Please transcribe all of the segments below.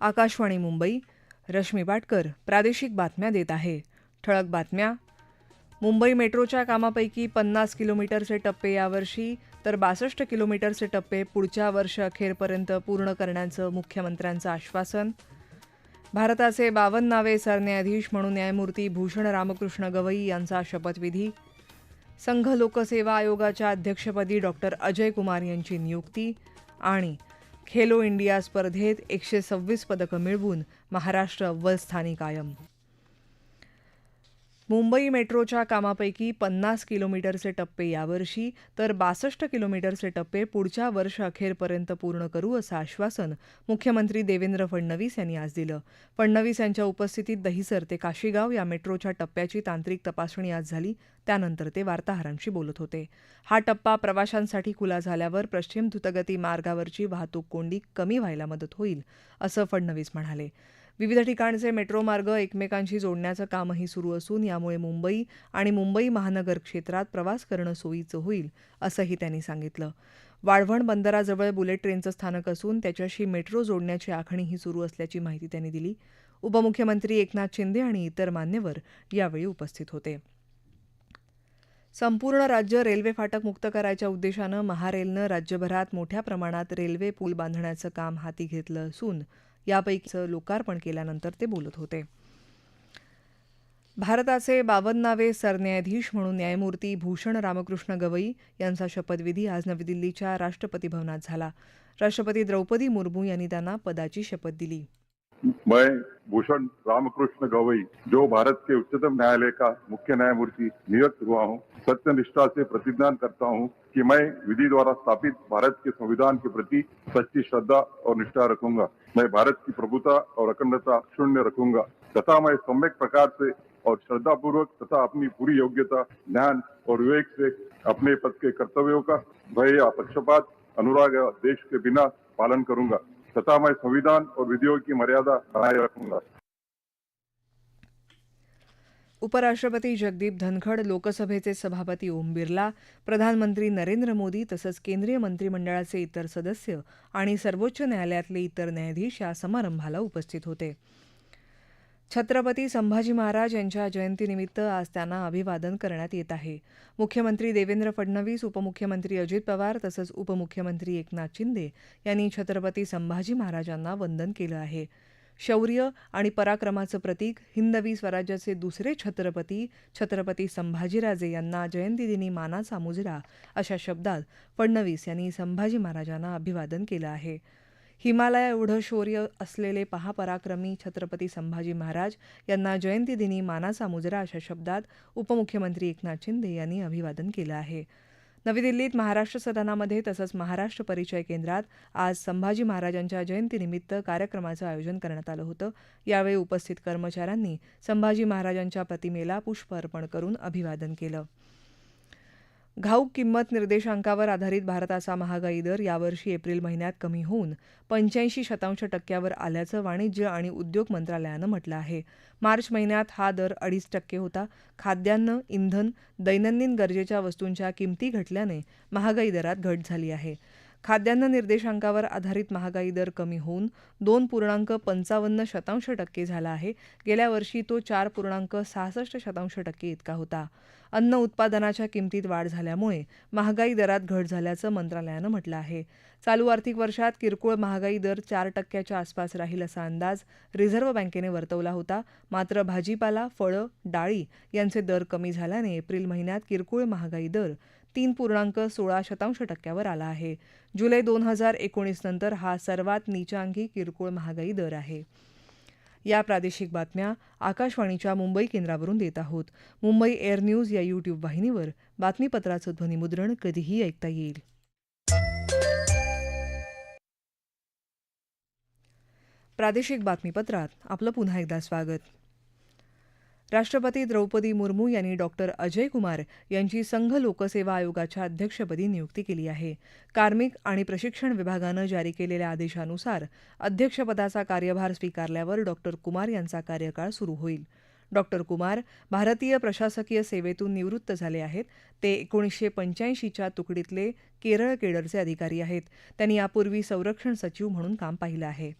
आकाशवाणी मुंबई रश्मी पाटकर प्रादेशिक बातम्या देत आहे. ठळक बातम्या. मुंबई मेट्रोच्या कामापैकी पन्नास किलोमीटरचे टप्पे यावर्षी तर बासष्ट किलोमीटरचे टप्पे पुढच्या वर्ष अखेरपर्यंत पूर्ण करण्याचं मुख्यमंत्र्यांचं आश्वासन. भारताचे बावन्नावे सरन्यायाधीश म्हणून न्यायमूर्ती भूषण रामकृष्ण गवई यांचा शपथविधी. संघ लोकसेवा आयोगाच्या अध्यक्षपदी डॉक्टर अजय कुमार यांची नियुक्ती आणि खेलो इंडिया स्पर्धेत एकशे सव्वीस पदकं मिळवून महाराष्ट्र अव्वल स्थानी कायम मुंबई मेट्रोच्या कामापैकी पन्नास किलोमीटरचे टप्पे यावर्षी तर बासष्ट किलोमीटरचे टप्पे पुढच्या वर्ष अखेरपर्यंत पूर्ण करू असं आश्वासन मुख्यमंत्री देवेंद्र फडणवीस यांनी आज दिलं. फडणवीस यांच्या उपस्थितीत दहिसर ते काशीगाव या मेट्रोच्या टप्प्याची तांत्रिक तपासणी आज झाली त्यानंतर ते वार्ताहरांशी बोलत होते. हा टप्पा प्रवाशांसाठी खुला झाल्यावर पश्चिम द्रुतगती मार्गावरची वाहतूक कोंडी कमी व्हायला मदत होईल असं फडणवीस म्हणाले. विविध ठिकाणचे मेट्रो मार्ग एकमेकांशी जोडण्याचं कामही सुरू असून यामुळे मुंबई आणि मुंबई महानगर क्षेत्रात प्रवास करणं सोयीचं होईल असंही त्यांनी सांगितलं. वाढवण बंदराजवळ बुलेट ट्रेनचं स्थानक असून त्याच्याशी मेट्रो जोडण्याची आखणीही सुरू असल्याची माहिती त्यांनी दिली. उपमुख्यमंत्री एकनाथ शिंदे आणि इतर मान्यवर यावेळी उपस्थित होते. संपूर्ण राज्य रेल्वे फाटक मुक्त करायच्या उद्देशानं महारेलनं राज्यभरात मोठ्या प्रमाणात रेल्वे पूल बांधण्याचं काम हाती घेतलं असून यापैकीचं लोकार्पण केल्यानंतर ते बोलत होते. भारताचे बावन्नावे सरन्यायाधीश म्हणून न्यायमूर्ती भूषण रामकृष्ण गवई यांचा शपथविधी आज नवी दिल्लीच्या राष्ट्रपती भवनात झाला. राष्ट्रपती द्रौपदी मुर्मू यांनी त्यांना पदाची शपथ दिली. मैं भूषण रामकृष्ण गवई, जो भारत के उच्चतम न्यायालय का मुख्य न्यायमूर्ति नियुक्त हुआ हूँ सत्य निष्ठा से प्रतिज्ञान करता हूँ कि मैं विधि द्वारा स्थापित भारत के संविधान के प्रति सच्ची श्रद्धा और निष्ठा रखूँगा। मैं भारत की प्रभुता और अखंडता शून्य रखूँगा तथा मैं सम्यक प्रकार से और श्रद्धा पूर्वक तथा अपनी पूरी योग्यता ज्ञान और विवेक से अपने पद के कर्तव्यों का भय या पक्षपात अनुराग देश के बिना पालन करूँगा। तथा मैं संविधान और विधियों की मर्यादा बनाए रखूंगा। उपराष्ट्रपती जगदीप धनखड लोकसभेचे सभापती ओम बिर्ला प्रधानमंत्री नरेंद्र मोदी तसंच केंद्रीय मंत्रिमंडळाचे इतर सदस्य आणि सर्वोच्च न्यायालयातले इतर न्यायाधीश या समारंभाला उपस्थित होते. छत्रपती संभाजी महाराज यांच्या जयंतीनिमित्त आज त्यांना अभिवादन करण्यात येत आहे. मुख्यमंत्री देवेंद्र फडणवीस उपमुख्यमंत्री अजित पवार तसंच उपमुख्यमंत्री एकनाथ शिंदे यांनी छत्रपती संभाजी महाराजांना वंदन केलं आहे. शौर्य आणि पराक्रमाचं प्रतीक हिंदवी स्वराज्याचे दुसरे छत्रपती छत्रपती संभाजीराजे यांना जयंतीदिनी मानाचा मुजरा अशा शब्दात फडणवीस यांनी संभाजी महाराजांना अभिवादन केलं आहे. हिमालयाएवढं शौर्य असलेले पराक्रमी छत्रपती संभाजी महाराज यांना जयंतीदिनी मानाचा मुजरा अशा शब्दात उपमुख्यमंत्री एकनाथ शिंदे यांनी अभिवादन केलं आहे. नवी दिल्लीत महाराष्ट्र सदनामध्ये तसंच महाराष्ट्र परिचय केंद्रात आज संभाजी महाराजांच्या जयंतीनिमित्त कार्यक्रमाचं आयोजन करण्यात आलं होतं. यावेळी उपस्थित कर्मचाऱ्यांनी संभाजी महाराजांच्या प्रतिमेला पुष्प अर्पण करून अभिवादन केलं. घाऊक किंमत निर्देशांकावर आधारित भारताचा महागाई दर यावर्षी एप्रिल महिन्यात कमी होऊन पंच्याऐंशी शतांश टक्क्यावर आल्याचं वाणिज्य आणि उद्योग मंत्रालयानं म्हटलं आहे. मार्च महिन्यात हा दर अडीच टक्के होता. खाद्यान्न इंधन दैनंदिन गरजेच्या वस्तूंच्या किमती घटल्याने महागाई दरात घट झाली आहे. खाद्यान्न निर्देशांकावर आधारित महागाई दर कमी होऊन दोन पूर्णांक पंचावन्न शतांश टक्के झाला आहे. गेल्या वर्षी तो चार पूर्णांक सहासष्ट शतांश टक्के इतका होता. अन्न उत्पादनाच्या किमतीत वाढ झाल्यामुळे महागाई दरात घट झाल्याचं मंत्रालयानं म्हटलं आहे. चालू आर्थिक वर्षात किरकोळ महागाई दर चार टक्क्याच्या आसपास राहील असा अंदाज रिझर्व्ह बँकेने वर्तवला होता. मात्र भाजीपाला फळं डाळी यांचे दर कमी झाल्याने एप्रिल महिन्यात किरकोळ महागाई दर तीन पूर्णांक सोळा शतांश टक्क्यावर आला आहे. जुलै दोन हजार एकोणीस नंतर हा सर्वात नीचांकी किरकोळ महागाई दर आहे. या प्रादेशिक बातम्या आकाशवाणीच्या मुंबई केंद्रावरून देत आहोत. मुंबई एअर न्यूज या यूट्यूब वाहिनीवर बातमीपत्राचं ध्वनिमुद्रण कधीही ऐकता येईल. प्रादेशिक बातमीपत्रात आपलं पुन्हा एकदा स्वागत. राष्ट्रपती द्रौपदी मुर्मू यांनी डॉक्टर अजय कुमार यांची संघ लोकसेवा आयोगाच्या अध्यक्षपदी नियुक्ती केली आहे. कार्मिक आणि प्रशिक्षण विभागानं जारी केलेल्या आदेशानुसार अध्यक्षपदाचा कार्यभार स्वीकारल्यावर डॉक्टर कुमार यांचा कार्यकाळ सुरू होईल. डॉक्टर कुमार भारतीय प्रशासकीय सेवेतून निवृत्त झाले आहेत. ते एकोणीसशे पंच्याऐंशीच्या तुकडीतले केरळ केडरचे अधिकारी आहेत. त्यांनी यापूर्वी संरक्षण सचिव म्हणून काम पाहिलं आहे.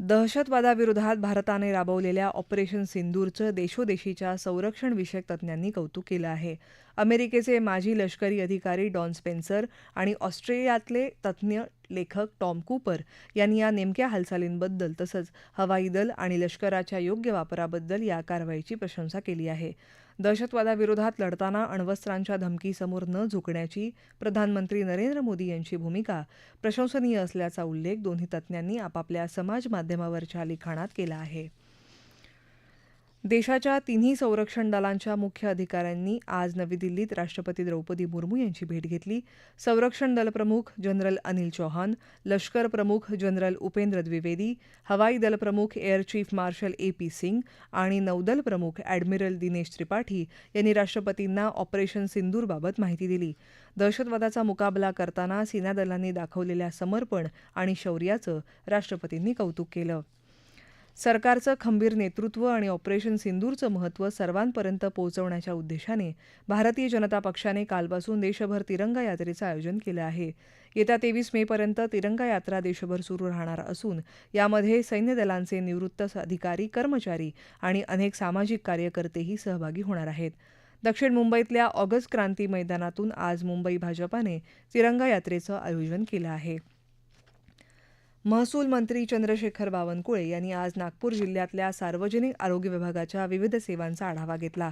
दहशतवादाविरोधात भारताने राबवलेल्या ऑपरेशन सिंदूरचं देशोदेशीच्या संरक्षणविषयक तज्ज्ञांनी कौतुक केलं आहे. अमेरिकेचे माजी लष्करी अधिकारी डॉन स्पेन्सर आणि ऑस्ट्रेलियातले तज्ज्ञ लेखक टॉम कूपर यांनी या नेमक्या हालचालींबद्दल तसंच हवाई दल आणि लष्कराच्या योग्य वापराबद्दल या कारवाईची प्रशंसा केली आहे. दहशतवादाविरोधात लढताना अण्वस्त्रांच्या धमकीसमोर न झुकण्याची प्रधानमंत्री नरेंद्र मोदी यांची भूमिका प्रशंसनीय असल्याचा उल्लेख दोन्ही तज्ज्ञांनी आपापल्या समाज माध्यमावरच्या लिखाणात केला आहे. देशाच्या तिन्ही संरक्षण दलांच्या मुख्य अधिकाऱ्यांनी आज नवी दिल्लीत राष्ट्रपती द्रौपदी मुर्मू यांची भेट घेतली. संरक्षण दल प्रमुख जनरल अनिल चौहान लष्कर प्रमुख जनरल उपेंद्र द्विवेदी हवाई दल प्रमुख air chief marshal A P Singh आणि नौदल प्रमुख ॲडमिरल दिनेश त्रिपाठी यांनी राष्ट्रपतींना ऑपरेशन सिंदूरबाबत माहिती दिली. दहशतवादाचा मुकाबला करताना सेनादलांनी दाखवलेल्या समर्पण आणि शौर्याचं राष्ट्रपतींनी कौतुक केलं. सरकारचं खंबीर नेतृत्व आणि ऑपरेशन सिंदूरचं महत्त्व सर्वांपर्यंत पोहोचवण्याच्या उद्देशाने भारतीय जनता पक्षाने कालपासून देशभर तिरंगा यात्रेचं आयोजन केलं आहे. येत्या तेवीस मेपर्यंत तिरंगा यात्रा देशभर सुरू राहणार असून यामध्ये सैन्य दलांचे निवृत्त अधिकारी कर्मचारी आणि अनेक सामाजिक कार्यकर्तेही सहभागी होणार आहेत. दक्षिण मुंबईतल्या ऑगस्ट क्रांती मैदानातून आज मुंबई भाजपाने तिरंगा यात्रेचं आयोजन केलं आहे. महसूल मंत्री चंद्रशेखर बावनकुळे यांनी आज नागपूर जिल्ह्यातल्या सार्वजनिक आरोग्य विभागाच्या विविध सेवांचा आढावा घेतला.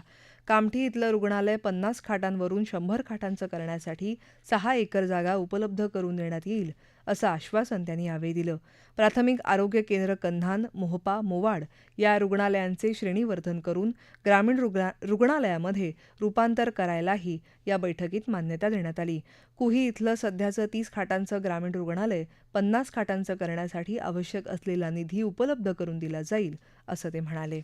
कामठी इथलं रुग्णालय पन्नास खाटांवरून शंभर खाटांचं करण्यासाठी सहा एकर जागा उपलब्ध करून देण्यात येईल असं आश्वासन त्यांनी यावेळी दिलं. प्राथमिक आरोग्य केंद्र कन्हान मोहपा मोवाड या रुग्णालयांचे श्रेणीवर्धन करून ग्रामीण रुग्णा रुग्णालयामध्ये रूपांतर करायलाही या बैठकीत मान्यता देण्यात आली. कुही इथलं सध्याचं तीस खाटांचं ग्रामीण रुग्णालय पन्नास खाटांचं करण्यासाठी आवश्यक असलेला निधी उपलब्ध करून दिला जाईल असं ते म्हणाले.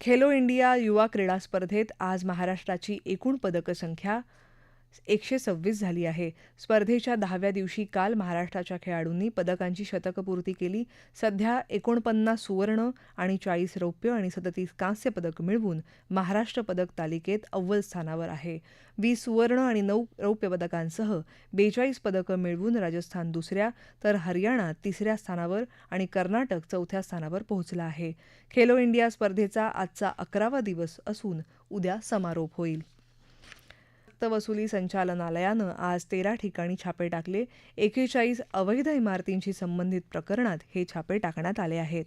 खेलो इंडिया युवा क्रीडा स्पर्धेत आज महाराष्ट्राची एकूण पदकसंख्या एकशे सव्वीस झाली आहे. स्पर्धेच्या दहाव्या दिवशी काल महाराष्ट्राच्या खेळाडूंनी पदकांची शतकपूर्ती केली. सध्या एकोणपन्नास सुवर्ण आणि चाळीस रौप्य आणि सदतीस कांस्य पदक मिळवून महाराष्ट्र पदक तालिकेत अव्वल स्थानावर आहे. वीस सुवर्ण आणि नऊ रौप्य पदकांसह बेचाळीस पदकं मिळवून राजस्थान दुसऱ्या तर हरियाणा तिसऱ्या स्थानावर आणि कर्नाटक चौथ्या स्थानावर पोहोचला आहे. खेलो इंडिया स्पर्धेचा आजचा अकरावा दिवस असून उद्या समारोप होईल. सक्तवसुली संचालनालयानं आज तेरा ठिकाणी छापे टाकले. एकेचाळीस अवैध इमारतींशी संबंधित प्रकरणात हे छापे टाकण्यात आले आहेत.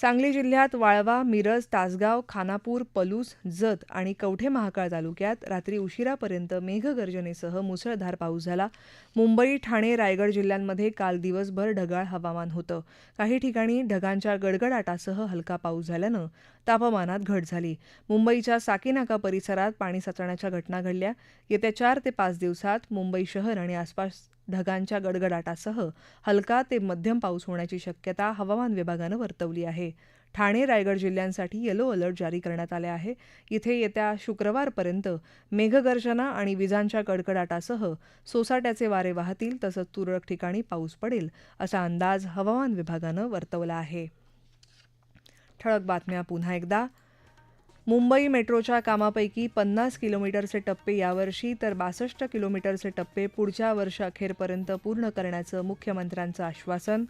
सांगली जिल्ह्यात वाळवा मिरज तासगाव खानापूर पलूस जत आणि कवठे महाकाळ तालुक्यात रात्री उशिरापर्यंत मेघगर्जनेसह मुसळधार पाऊस झाला. मुंबई ठाणे रायगड जिल्ह्यांमध्ये काल दिवसभर ढगाळ हवामान होतं. काही ठिकाणी ढगांच्या गडगडाटासह हलका पाऊस झाल्यानं तापमानात घट झाली. मुंबईच्या साकीनाका परिसरात पाणी साचण्याच्या घटना घडल्या. येत्या चार ते पाच दिवसात मुंबई शहर आणि आसपास ढगांच्या गडगडाटासह हलका ते मध्यम पाऊस होण्याची शक्यता हवामान विभागानं वर्तवली आहे. ठाणे रायगड जिल्ह्यांसाठी येलो अलर्ट जारी करण्यात आले आहे. इथे येत्या शुक्रवारपर्यंत मेघगर्जना आणि विजांच्या कडकडाटासह सोसाट्याचे वारे वाहतील तसंच तुरळक ठिकाणी पाऊस पडेल असा अंदाज हवामान विभागानं वर्तवला आहे. ठळक बातम्या पुन्हा एकदा. मुंबई मेट्रोच्या कामापैकी पन्नास किलोमीटरचे टप्पे यावर्षी तर बासष्ट किलोमीटरचे टप्पे पुढच्या वर्षअखेरपर्यंत पूर्ण करण्याचं मुख्यमंत्र्यांचं आश्वासन.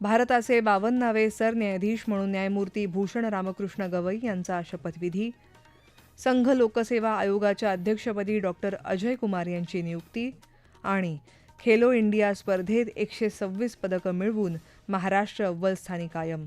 भारताचे बावन्नावे सरन्यायाधीश म्हणून न्यायमूर्ती भूषण रामकृष्ण गवई यांचा शपथविधी. संघ लोकसेवा आयोगाच्या अध्यक्षपदी डॉक्टर अजय कुमार यांची नियुक्ती आणि खेलो इंडिया स्पर्धेत एकशे सव्वीस पदकं मिळवून महाराष्ट्र अव्वल स्थानी कायम.